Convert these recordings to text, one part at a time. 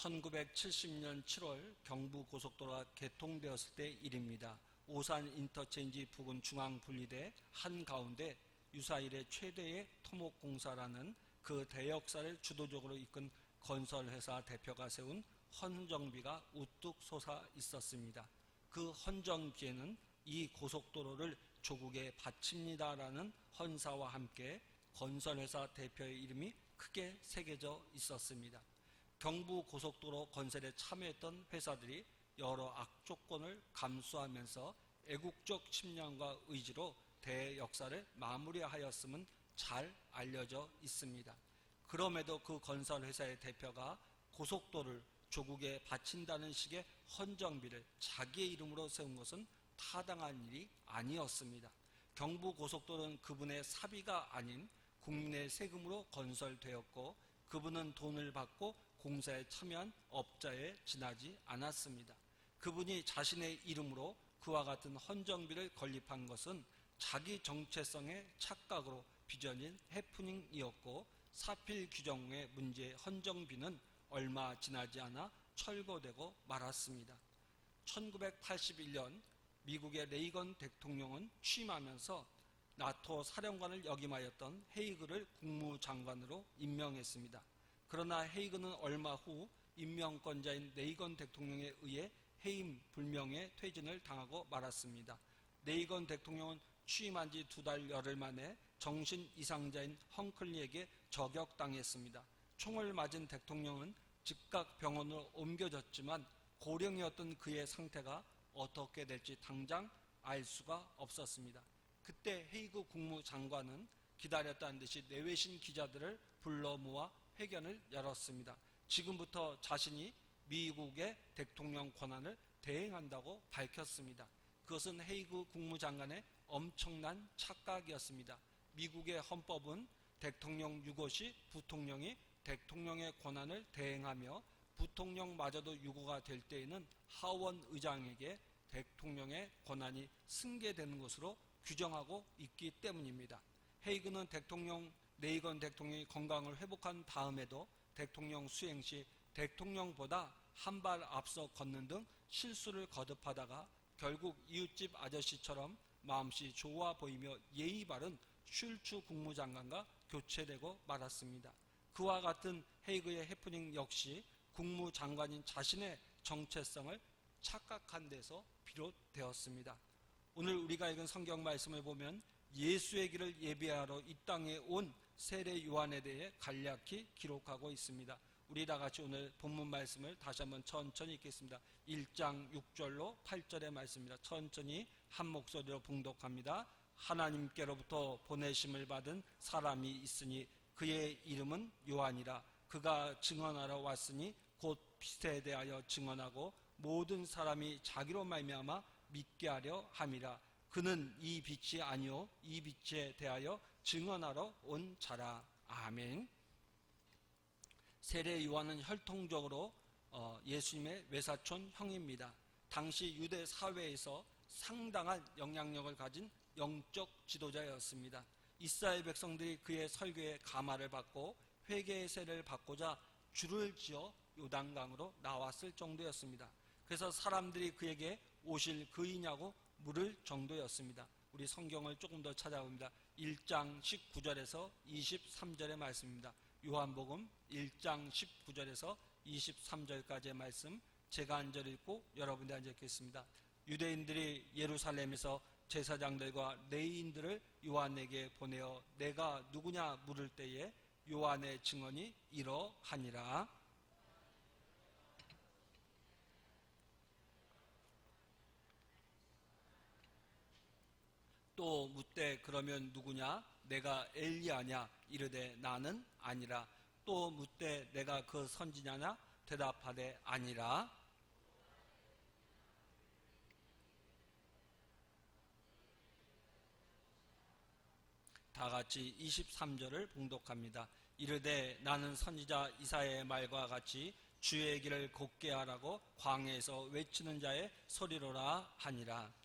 1970년 7월 경부 고속도로가 개통되었을 때 일입니다. 오산 인터체인지 부근 중앙 분리대 한가운데 유사일의 최대의 토목공사라는 그 대역사를 주도적으로 이끈 건설회사 대표가 세운 헌정비가 우뚝 솟아 있었습니다. 그 헌정비에는 이 고속도로를 조국에 바칩니다라는 헌사와 함께 건설회사 대표의 이름이 크게 새겨져 있었습니다. 경부 고속도로 건설에 참여했던 회사들이 여러 악조건을 감수하면서 애국적 침략과 의지로 대역사를 마무리하였음은 잘 알려져 있습니다. 그럼에도 그 건설회사의 대표가 고속도로를 조국에 바친다는 식의 헌정비를 자기의 이름으로 세운 것은 타당한 일이 아니었습니다. 경부 고속도로는 그분의 사비가 아닌 국민의 세금으로 건설되었고 그분은 돈을 받고 공사에 참여한 업자에 지나지 않았습니다. 그분이 자신의 이름으로 그와 같은 헌정비를 건립한 것은 자기 정체성의 착각으로 빚어진 해프닝이었고 사필 규정의 문제의 헌정비는 얼마 지나지 않아 철거되고 말았습니다. 1981년 미국의 레이건 대통령은 취임하면서 나토 사령관을 역임하였던 헤이그를 국무장관으로 임명했습니다. 그러나 헤이그는 얼마 후 임명권자인 레이건 대통령에 의해 해임 불명의 퇴진을 당하고 말았습니다. 레이건 대통령은 취임한 지 두 달 열흘 만에 정신 이상자인 헝클리에게 저격당했습니다. 총을 맞은 대통령은 즉각 병원으로 옮겨졌지만 고령이었던 그의 상태가 어떻게 될지 당장 알 수가 없었습니다. 그때 헤이그 국무장관은 기다렸다는 듯이 내외신 기자들을 불러 모아 회견을 열었습니다. 지금부터 자신이 미국의 대통령 권한을 대행한다고 밝혔습니다. 그것은 헤이그 국무장관의 엄청난 착각이었습니다. 미국의 헌법은 대통령 유고시 부통령이 대통령의 권한을 대행하며 부통령마저도 유고가 될 때에는 하원 의장에게 대통령의 권한이 승계되는 것으로 규정하고 있기 때문입니다. 헤이그는 대통령 레이건 대통령이 건강을 회복한 다음에도 대통령 수행 시 대통령보다 한 발 앞서 걷는 등 실수를 거듭하다가 결국 이웃집 아저씨처럼 마음씨 좋아 보이며 예의 바른 슐츠 국무장관과 교체되고 말았습니다. 그와 같은 헤이그의 해프닝 역시 국무장관인 자신의 정체성을 착각한 데서 비롯되었습니다. 오늘 우리가 읽은 성경 말씀을 보면 예수의 길을 예비하러 이 땅에 온 세례 요한에 대해 간략히 기록하고 있습니다. 우리 다 같이 오늘 본문 말씀을 다시 한번 천천히 읽겠습니다. 1장 6절로 8절의 말씀입니다. 천천히 한 목소리로 봉독합니다. 하나님께로부터 보내심을 받은 사람이 있으니 그의 이름은 요한이라 그가 증언하러 왔으니 곧 빛에 대하여 증언하고 모든 사람이 자기로 말미암아 믿게 하려 함이라 그는 이 빛이 아니요 이 빛에 대하여 증언하러 온 자라 아멘. 세례 요한은 혈통적으로 어, 예수님의 외사촌 형입니다. 당시 유대 사회에서 상당한 영향력을 가진 영적 지도자였습니다. 이스라엘 백성들이 그의 설교에 감화를 받고 회개의 세를 받고자 줄을 지어 요단강으로 나왔을 정도였습니다. 그래서 사람들이 그에게 오실 그이냐고 물을 정도였습니다. 우리 성경을 조금 더 찾아봅니다. 1장 19절에서 23절의 말씀입니다. 요한복음 1장 19절에서 23절까지의 말씀 제가 앉아 읽고 여러분들 앉아 읽겠습니다. 유대인들이 예루살렘에서 제사장들과 레인들을 요한에게 보내어 내가 누구냐 물을 때에 요한의 증언이 이러하니라. 또 묻되 그러면 누구냐 내가 엘리야냐 이르되 나는 아니라 또 묻되 내가 그 선지자냐 대답하되 아니라 다 같이 23절을 봉독합니다. 이르되 나는 선지자 이사의 말과 같이 주의 길을 곱게 하라고 광야에서 외치는 자의 소리로라 하니라.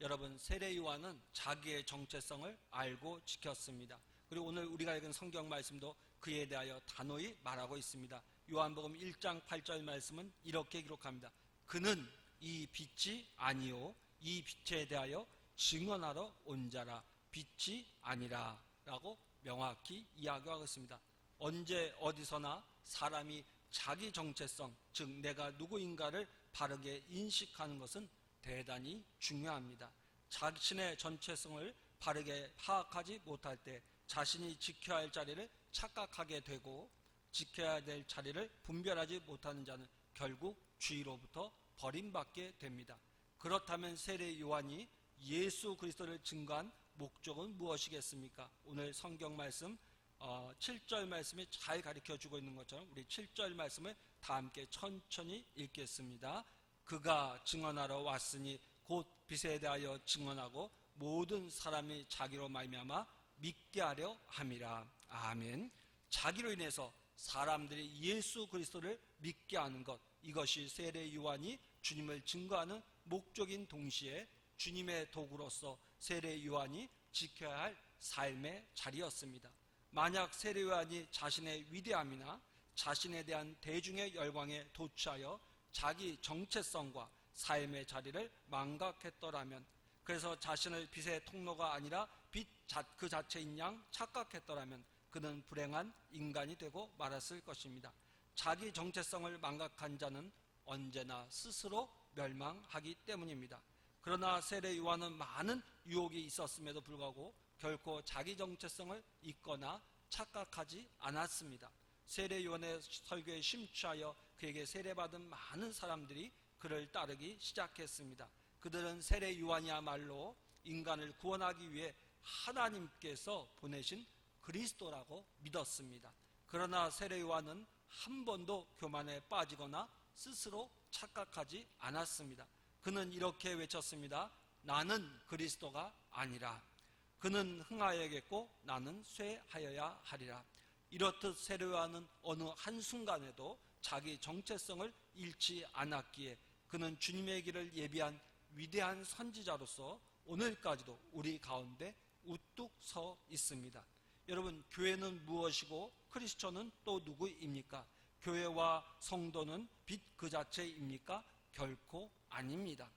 여러분 세례 요한은 자기의 정체성을 알고 지켰습니다. 그리고 오늘 우리가 읽은 성경 말씀도 그에 대하여 단호히 말하고 있습니다. 요한복음 1장 8절 말씀은 이렇게 기록합니다. 그는 이 빛이 아니요 이 빛에 대하여 증언하러 온 자라 빛이 아니라라고 명확히 이야기하고 있습니다. 언제 어디서나 사람이 자기 정체성, 즉 내가 누구인가를 바르게 인식하는 것은 대단히 중요합니다. 자신의 전체성을 바르게 파악하지 못할 때 자신이 지켜야 할 자리를 착각하게 되고 지켜야 될 자리를 분별하지 못하는 자는 결국 주의로부터 버림받게 됩니다. 그렇다면 세례 요한이 예수 그리스도를 증거한 목적은 무엇이겠습니까? 오늘 성경 말씀 7절 말씀이 잘 가르쳐 주고 있는 것처럼 우리 7절 말씀을 다 함께 천천히 읽겠습니다. 그가 증언하러 왔으니 곧 빛에 대하여 증언하고 모든 사람이 자기로 말미암아 믿게 하려 함이라. 아멘. 자기로 인해서 사람들이 예수 그리스도를 믿게 하는 것 이것이 세례 요한이 주님을 증거하는 목적인 동시에 주님의 도구로서 세례 요한이 지켜야 할 삶의 자리였습니다. 만약 세례 요한이 자신의 위대함이나 자신에 대한 대중의 열광에 도취하여 자기 정체성과 삶의 자리를 망각했더라면 그래서 자신을 빛의 통로가 아니라 빛 그 자체인 양 착각했더라면 그는 불행한 인간이 되고 말았을 것입니다. 자기 정체성을 망각한 자는 언제나 스스로 멸망하기 때문입니다. 그러나 세례 요한은 많은 유혹이 있었음에도 불구하고 결코 자기 정체성을 잊거나 착각하지 않았습니다. 세례 요한의 설교에 심취하여 그에게 세례받은 많은 사람들이 그를 따르기 시작했습니다. 그들은 세례 요한이야말로 인간을 구원하기 위해 하나님께서 보내신 그리스도라고 믿었습니다. 그러나 세례 요한은 한 번도 교만에 빠지거나 스스로 착각하지 않았습니다. 그는 이렇게 외쳤습니다. 나는 그리스도가 아니라 그는 흥하여야겠고 나는 쇠하여야 하리라. 이렇듯 세례 요한은 어느 한순간에도 자기 정체성을 잃지 않았기에 그는 주님의 길을 예비한 위대한 선지자로서 오늘까지도 우리 가운데 우뚝 서 있습니다. 여러분, 교회는 무엇이고 크리스천은 또 누구입니까? 교회와 성도는 빛 그 자체입니까? 결코 아닙니다.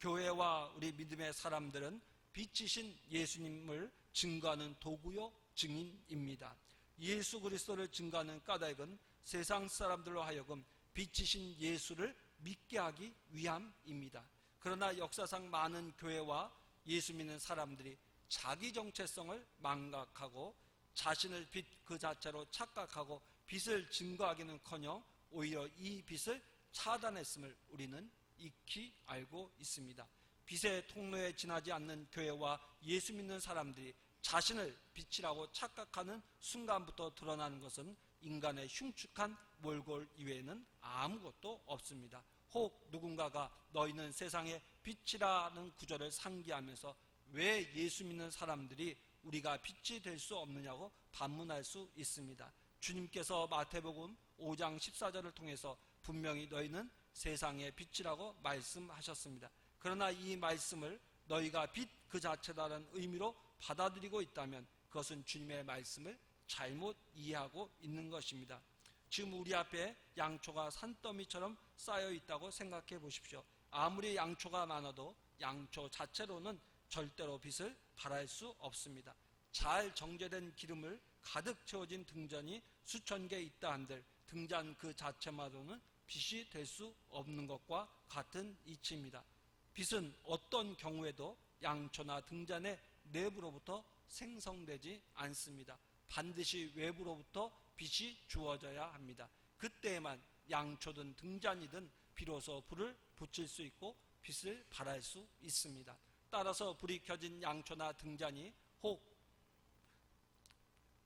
교회와 우리 믿음의 사람들은 빛이신 예수님을 증거하는 도구요 증인입니다. 예수 그리스도를 증거하는 까닭은 세상 사람들로 하여금 빛이신 예수를 믿게 하기 위함입니다. 그러나 역사상 많은 교회와 예수 믿는 사람들이 자기 정체성을 망각하고 자신을 빛 그 자체로 착각하고 빛을 증거하기는커녕 오히려 이 빛을 차단했음을 우리는 익히 알고 있습니다. 빛의 통로에 지나지 않는 교회와 예수 믿는 사람들이 자신을 빛이라고 착각하는 순간부터 드러나는 것은 인간의 흉측한 몰골 이외에는 아무것도 없습니다. 혹 누군가가 너희는 세상의 빛이라는 구절을 상기하면서 왜 예수 믿는 사람들이 우리가 빛이 될 수 없느냐고 반문할 수 있습니다. 주님께서 마태복음 5장 14절을 통해서 분명히 너희는 세상의 빛이라고 말씀하셨습니다. 그러나 이 말씀을 너희가 빛 그 자체다라는 의미로 받아들이고 있다면 그것은 주님의 말씀을 잘못 이해하고 있는 것입니다. 지금 우리 앞에 양초가 산더미처럼 쌓여 있다고 생각해 보십시오. 아무리 양초가 많아도 양초 자체로는 절대로 빛을 발할 수 없습니다. 잘 정제된 기름을 가득 채워진 등잔이 수천 개 있다 한들 등잔 그 자체만으로는 빛이 될 수 없는 것과 같은 이치입니다. 빛은 어떤 경우에도 양초나 등잔의 내부로부터 생성되지 않습니다. 반드시 외부로부터 빛이 주어져야 합니다. 그때에만 양초든 등잔이든 비로소 불을 붙일 수 있고 빛을 발할 수 있습니다. 따라서 불이 켜진 양초나 등잔이 혹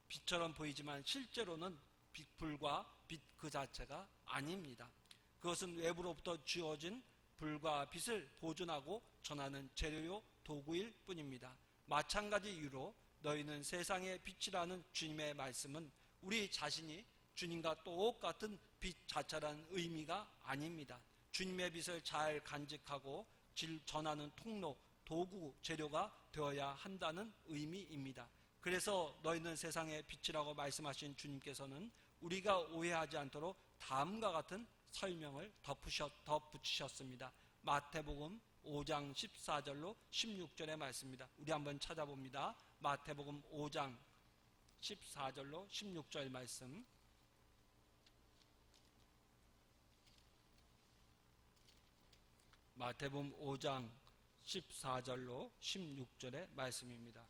빛처럼 보이지만 실제로는 빛불과 빛 그 자체가 아닙니다. 그것은 외부로부터 주어진 불과 빛을 보존하고 전하는 재료요 도구일 뿐입니다. 마찬가지 이유로 너희는 세상의 빛이라는 주님의 말씀은 우리 자신이 주님과 똑같은 빛 자체라는 의미가 아닙니다. 주님의 빛을 잘 간직하고 전하는 통로, 도구, 재료가 되어야 한다는 의미입니다. 그래서 너희는 세상의 빛이라고 말씀하신 주님께서는 우리가 오해하지 않도록 다음과 같은 설명을 덧붙이셨습니다. 마태복음 5장 14절로 16절의 말씀입니다. 우리 한번 찾아봅니다. 마태복음 5장 14절로 16절 말씀. 마태복음 5장 14절로 16절의 말씀입니다.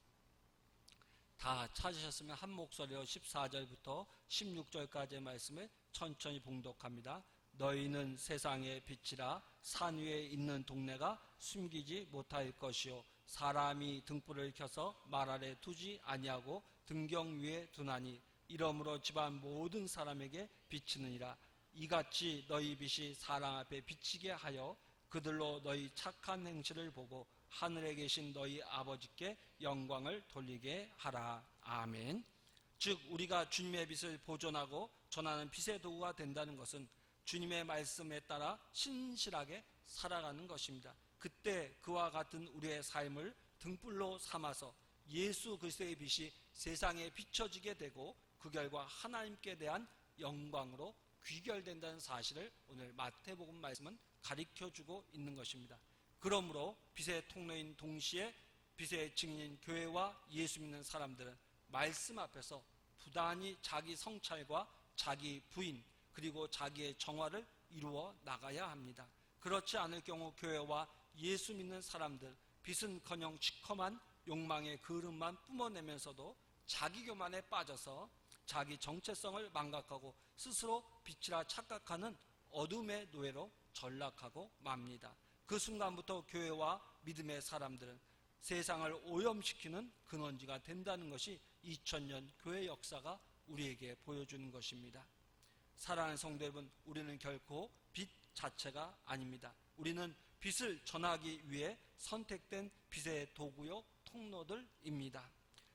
다 찾으셨으면 한 목소리로 14절부터 16절까지의 말씀을 천천히 봉독합니다. 너희는 세상의 빛이라 산 위에 있는 동네가 숨기지 못할 것이요 사람이 등불을 켜서 말 아래 두지 아니하고 등경 위에 두나니 이러므로 집안 모든 사람에게 비치느니라 이같이 너희 빛이 사람 앞에 비치게 하여 그들로 너희 착한 행실을 보고 하늘에 계신 너희 아버지께 영광을 돌리게 하라. 아멘. 즉 우리가 주님의 빛을 보존하고 전하는 빛의 도구가 된다는 것은 주님의 말씀에 따라 신실하게 살아가는 것입니다. 그때 그와 같은 우리의 삶을 등불로 삼아서 예수 그리스도의 빛이 세상에 비춰지게 되고 그 결과 하나님께 대한 영광으로 귀결된다는 사실을 오늘 마태복음 말씀은 가르쳐 주고 있는 것입니다. 그러므로 빛의 통로인 동시에 빛의 증인인 교회와 예수 믿는 사람들은 말씀 앞에서 부단히 자기 성찰과 자기 부인 그리고 자기의 정화를 이루어 나가야 합니다. 그렇지 않을 경우 교회와 예수 믿는 사람들 빛은커녕 시커먼 욕망의 그릇만 뿜어내면서도 자기 교만에 빠져서 자기 정체성을 망각하고 스스로 빛이라 착각하는 어둠의 노예로 전락하고 맙니다. 그 순간부터 교회와 믿음의 사람들은 세상을 오염시키는 근원지가 된다는 것이 2000년 교회 역사가 우리에게 보여주는 것입니다. 사랑하는 성도 여러분, 우리는 결코 빛 자체가 아닙니다. 우리는 빛을 전하기 위해 선택된 빛의 도구요 통로들입니다.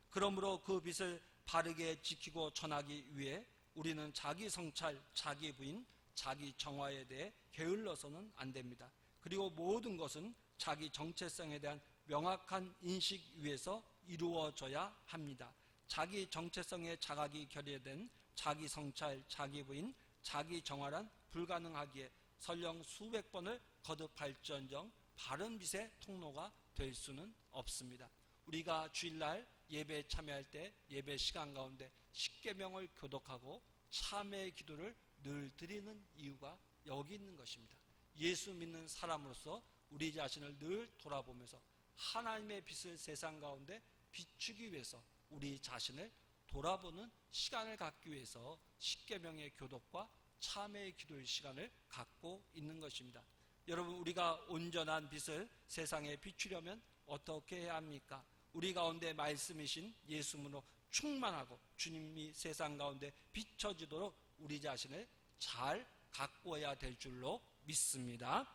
그러므로 그 빛을 바르게 지키고 전하기 위해 우리는 자기 성찰, 자기 부인, 자기 정화에 대해 게을러서는 안 됩니다. 그리고 모든 것은 자기 정체성에 대한 명확한 인식 위에서 이루어져야 합니다. 자기 정체성의 자각이 결여된 자기 성찰, 자기 부인, 자기 정화란 불가능하기에 설령 수백 번을 거듭할지언정 바른 빛의 통로가 될 수는 없습니다. 우리가 주일날 예배에 참여할 때 예배 시간 가운데 십계명을 교독하고 참회의 기도를 늘 드리는 이유가 여기 있는 것입니다. 예수 믿는 사람으로서 우리 자신을 늘 돌아보면서 하나님의 빛을 세상 가운데 비추기 위해서 우리 자신을 돌아보는 시간을 갖기 위해서 십계명의 교독과 참회의 기도의 시간을 갖고 있는 것입니다. 여러분 우리가 온전한 빛을 세상에 비추려면 어떻게 해야 합니까? 우리 가운데 말씀이신 예수문으로 충만하고 주님이 세상 가운데 비춰지도록 우리 자신을 잘 가꾸어야 될 줄로 믿습니다.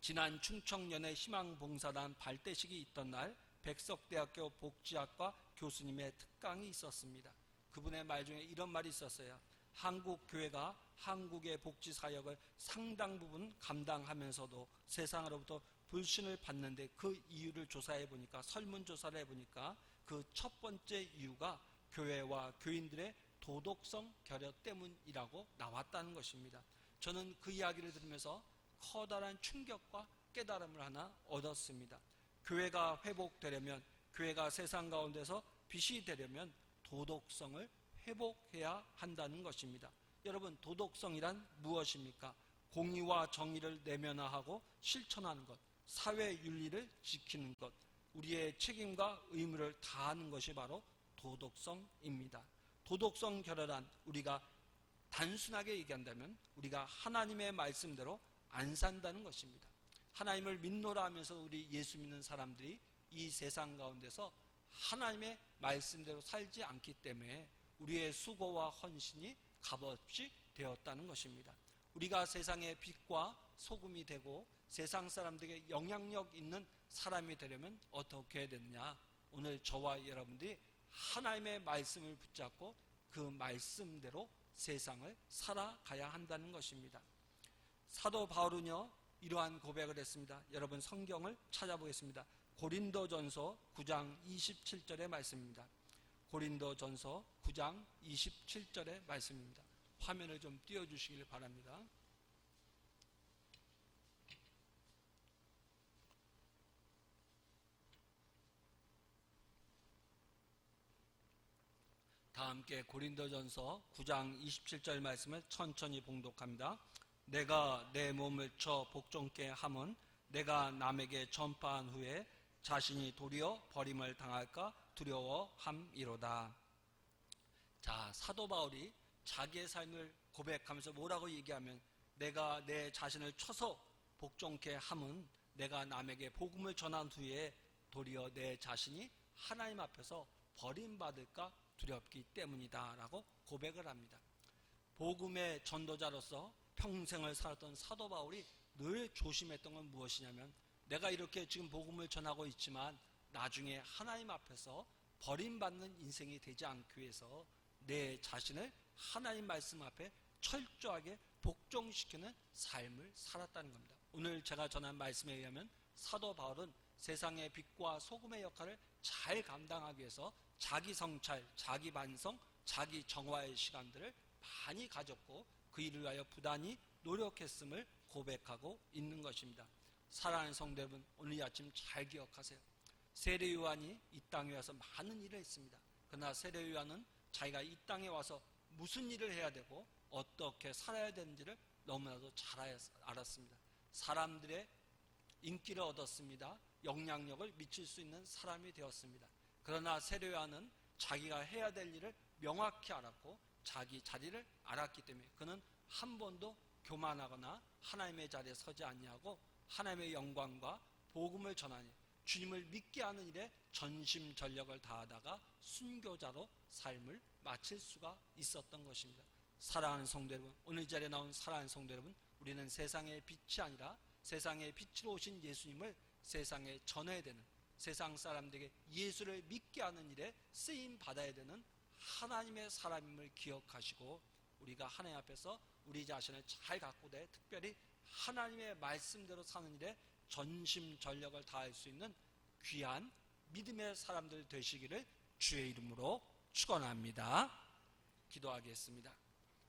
지난 충청년의 희망봉사단 발대식이 있던 날 백석대학교 복지학과 교수님의 특강이 있었습니다. 그분의 말 중에 이런 말이 있었어요. 한국 교회가 한국의 복지 사역을 상당 부분 감당하면서도 세상으로부터 불신을 받는데 그 이유를 조사해 보니까 설문 조사를 해 보니까 그 첫 번째 이유가 교회와 교인들의 도덕성 결여 때문이라고 나왔다는 것입니다. 저는 그 이야기를 들으면서 커다란 충격과 깨달음을 하나 얻었습니다. 교회가 회복되려면 교회가 세상 가운데서 빛이 되려면 도덕성을 회복해야 한다는 것입니다. 여러분 도덕성이란 무엇입니까? 공의와 정의를 내면화하고 실천하는 것, 사회 윤리를 지키는 것, 우리의 책임과 의무를 다하는 것이 바로 도덕성입니다. 도덕성 결여란 우리가 단순하게 얘기한다면 우리가 하나님의 말씀대로 안 산다는 것입니다. 하나님을 믿노라 하면서 우리 예수 믿는 사람들이 이 세상 가운데서 하나님의 말씀대로 살지 않기 때문에 우리의 수고와 헌신이 값없이 되었다는 것입니다. 우리가 세상의 빛과 소금이 되고 세상 사람들에게 영향력 있는 사람이 되려면 어떻게 해야 되느냐? 오늘 저와 여러분들이 하나님의 말씀을 붙잡고 그 말씀대로 세상을 살아가야 한다는 것입니다. 사도 바울은요, 이러한 고백을 했습니다. 여러분 성경을 찾아보겠습니다. 고린도전서 9장 27절의 말씀입니다. 고린도전서 9장 27절의 말씀입니다. 화면을 좀 띄워 주시길 바랍니다. 다 함께 고린도전서 9장 27절 말씀을 천천히 봉독합니다. 내가 내 몸을 쳐 복종케 함은 내가 남에게 전파한 후에 자신이 도리어 버림을 당할까 두려워함이로다. 자, 사도 바울이 자기의 삶을 고백하면서 뭐라고 얘기하면 내가 내 자신을 쳐서 복종케 함은 내가 남에게 복음을 전한 후에 도리어 내 자신이 하나님 앞에서 버림받을까 두렵기 때문이다라고 고백을 합니다. 복음의 전도자로서 평생을 살았던 사도 바울이 늘 조심했던 건 무엇이냐면 내가 이렇게 지금 복음을 전하고 있지만 나중에 하나님 앞에서 버림받는 인생이 되지 않기 위해서 내 자신을 하나님 말씀 앞에 철저하게 복종시키는 삶을 살았다는 겁니다. 오늘 제가 전한 말씀에 의하면 사도 바울은 세상의 빛과 소금의 역할을 잘 감당하기 위해서 자기 성찰, 자기 반성, 자기 정화의 시간들을 많이 가졌고 그 일을 위하여 부단히 노력했음을 고백하고 있는 것입니다. 사랑하는 성도 여러분, 오늘 이 아침 잘 기억하세요. 세례 요한이 이 땅에 와서 많은 일을 했습니다. 그러나 세례 요한은 자기가 이 땅에 와서 무슨 일을 해야 되고 어떻게 살아야 되는지를 너무나도 잘 알았습니다. 사람들의 인기를 얻었습니다. 영향력을 미칠 수 있는 사람이 되었습니다. 그러나 세례 요한은 자기가 해야 될 일을 명확히 알았고 자기 자리를 알았기 때문에 그는 한 번도 교만하거나 하나님의 자리에 서지 아니하고 하나님의 영광과 복음을 전하니 주님을 믿게 하는 일에 전심 전력을 다하다가 순교자로 삶을 마칠 수가 있었던 것입니다. 사랑하는 성도 여러분, 오늘 이 자리에 나온 사랑하는 성도 여러분, 우리는 세상의 빛이 아니라 세상의 빛으로 오신 예수님을 세상에 전해야 되는 세상 사람들에게 예수를 믿게 하는 일에 쓰임 받아야 되는 하나님의 사람임을 기억하시고 우리가 하나님 앞에서 우리 자신을 잘 갖고 돼 특별히 하나님의 말씀대로 사는 일에 전심 전력을 다할 수 있는 귀한 믿음의 사람들 되시기를 주의 이름으로 축원합니다. 기도하겠습니다.